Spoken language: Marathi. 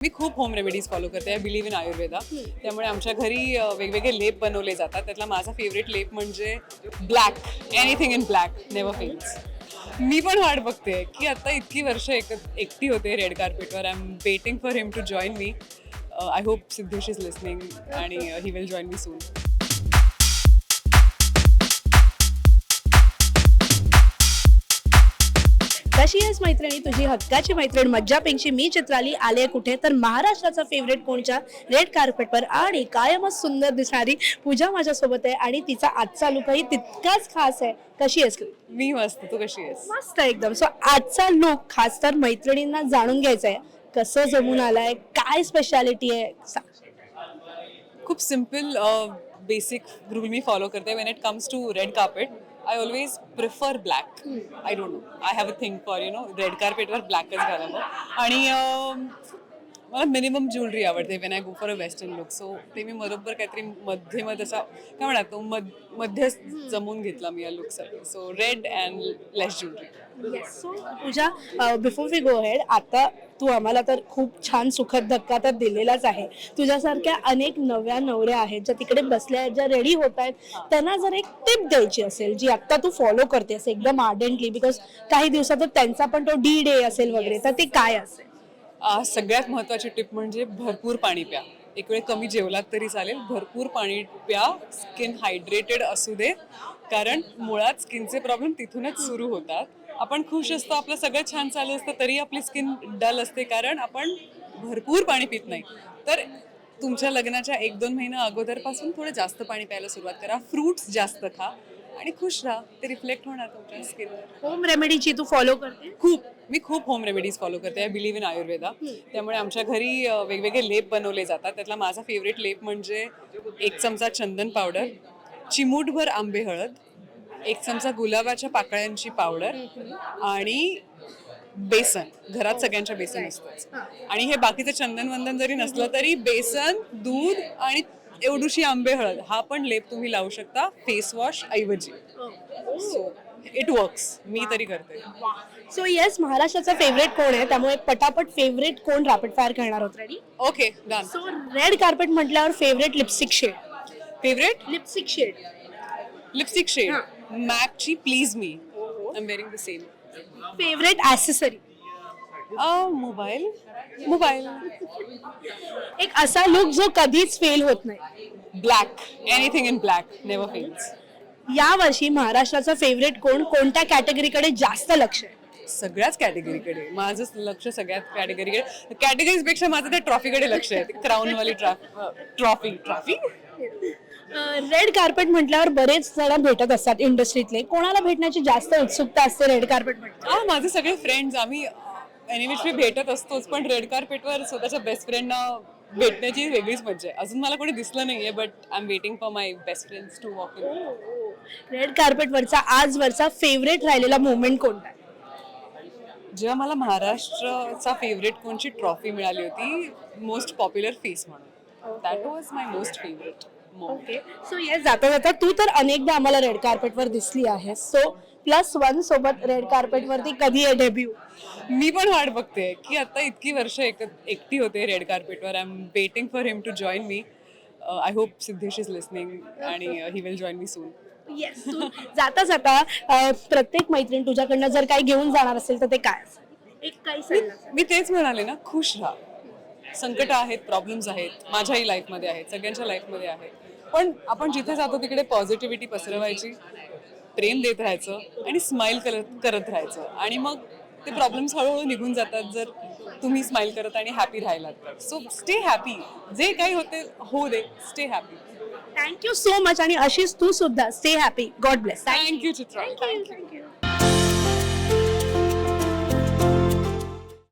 मी खूप होम रेमेडीज फॉलो करते. आय बिलीव्ह इन आयुर्वेदा त्यामुळे आमच्या घरी वेगवेगळे लेप बनवले जातात. त्यातला माझा फेवरेट लेप म्हणजे black anything in black never fails मी पण वाट बघते की आता इतकी वर्ष एक एकटी होते red कार्पेटवर I am waiting for him to join me I hope Siddhesh is listening आणि ही विल जॉईन मी सून कशी आहेस मैत्रिणी तुझी हक्काची मैत्रीण मज्जा पेंगशी मी चित्राली. आले कुठे? तर महाराष्ट्राचा फेवरेट कोणच्या? रेड कार्पेटवर आणि कायमच सुंदर दिसणारी पूजा माझ्यासोबत आहे आणि तिचा आजचा लुकही तितकाच खास आहे. कशी आहेस? मी मस्त. तू कशी आहेस? मस्त एकदम. सो आजचा लुक खास तर मैत्रिणींना जाणून घ्यायचा आहे. कसं जमून आलाय? काय स्पेशालिटी आहे. खूप सिंपल बेसिक रूल मी फॉलो करते. When it comes to red carpet I always prefer black I don't know I have a think for you know red कार्पेटवर ब्लॅकच घालावं आणि मला मिनिमम ज्वेलरी आवडते when I go for a western look so ते मी बरोबर काहीतरी मध्ये मध्ये असा काय म्हणतात तो मध मध्य जमून घेतला मी या लुकसाठी so red and less jewellery so Pooja before we go head आता तू आम्हाला तर खूप छान सुखद धक्का तर दिलेलाच आहे. तुझ्यासारख्या अनेक नव्या नवऱ्या आहेत ज्या तिकडे बसल्या आहेत ज्या रेडी होत आहेत त्यांना जर एक टिप द्यायची असेल जी आता तू फॉलो करतेस एकदम आर्डेंटली बिकॉज काही दिवसात त्यांचा पण तो डी डे असेल वगैरे तर ते काय असेल? सगळ्यात महत्त्वाची टिप म्हणजे भरपूर पाणी प्या. एक वेळ कमी जेवलात तरी चालेल. भरपूर पाणी प्या. स्किन हायड्रेटेड असू दे. कारण मुळात स्किनचे प्रॉब्लेम तिथूनच सुरू होतात. आपण खुश असतो आपलं सगळं छान चालू असतं तरी आपली स्किन डल असते कारण आपण भरपूर पाणी पित नाही. तर तुमच्या लग्नाच्या एक दोन महिना अगोदरपासून थोडं जास्त पाणी प्यायला सुरुवात करा. फ्रूट्स जास्त खा. आणि खुश राहा. ते रिफ्लेक्ट होणार तुमच्या स्किनवर होम रेमेडीची तू फॉलो करते? खूप. मी खूप होम रेमेडीज फॉलो करते. आय बिलीव्ह इन आयुर्वेदा त्यामुळे आमच्या घरी अ, वेगवेगळे लेप बनवले जातात. त्यातला माझा फेवरेट लेप म्हणजे एक चमचा चंदन पावडर चिमूटभर आंबे हळद एक चमचा गुलाबाच्या पाकळ्यांची पावडर आणि बेसन. घरात सगळ्यांच्या बेसन असतंच. आणि हे बाकीचं चंदन वंदन जरी नसलं तरी बेसन दूध आणि एवढूशी आंबे हळद. हा पण लेप तुम्ही लावू शकता फेस वॉश ऐवजी. सो इट वर्क्स मी तरी करते. सो येस महाराष्ट्राचा फेवरेट कोण आहे? त्यामुळे पटापट फेवरेट कोण रॅपिड फायर करणार होत ready okay done so red carpet म्हटल्यावर favourite lipstick shade favourite lipstick shade lipstick shade मॅकची please me I am wearing the same favourite accessory mobile. Mobile. एक असा लुक जो कधीच फेल होत नाही. Black anything in black never fails या वर्षी महाराष्ट्राचा फेवरेट कोण? कोणत्या कॅटेगरीकडे जास्त लक्ष आहे? सगळ्याच कॅटेगरीकडे माझं लक्ष सगळ्यात कॅटेगरीकडे कॅटेगरीजपेक्षा माझं त्या ट्रॉफीकडे लक्ष आहे. क्राऊन वाली ट्रॉफी ट्रॉफी रेड कार्पेट म्हटल्यावर बरेच जण भेटत असतात इंडस्ट्रीतले कोणाला भेटण्याची जास्त उत्सुकता असते रेड कार्पेट म्हटलं हा माझे सगळे फ्रेंड्स आम्ही एनिवेशवी भेटत असतोच पण रेड कार्पेटवर स्वतःच्या बेस्ट फ्रेंडना भेटण्याची वेगळीच मजा आहे. अजून मला कोणी दिसलं नाहीये but I am waiting for my best friends to walk in red कार्पेटवरचा आजवरचा फेवरेट राहिलेला मोमेंट कोणता आहे? जेव्हा मला महाराष्ट्राचा फेवरेट कोणची ट्रॉफी मिळाली होती मोस्ट पॉप्युलर फेस म्हणून. That was my most favourite okay so yes जाता जाता तू तर अनेकदा आम्हाला रेड कार्पेटवर दिसली आहेस. सो प्लस वन सोबत रेड कार्पेटवरती कधी आहे डेब्यू मी पण वाट बघते की आता इतकी वर्ष एक एकटी होते red कार्पेटवर I am waiting for him to join me I hope Siddhesh is listening आणि he will join me soon yes जाता जाता अं, प्रत्येक मैत्रीण तुझ्याकडनं जर काही घेऊन जाणार असेल तर ते काय एक काही मी तेच म्हणाले ना खुश राहा. संकट आहेत प्रॉब्लेम्स आहेत माझ्याही लाईफमध्ये आहेत सगळ्यांच्या लाईफमध्ये आहेत. पण आपण जिथे जातो तिकडे पॉझिटिव्हिटी पसरवायची प्रेम देत राहायचं आणि स्माइल करत करत राहायचं. आणि मग ते प्रॉब्लेम्स हळूहळू निघून जातात जर तुम्ही स्माइल करत आणि हॅपी राहिलात. तर सो स्टे हॅपी जे काही होते होऊ दे stay happy thank you so much आणि अशीच तू सुद्धा stay happy God bless thank you Chitra. Thank you thank you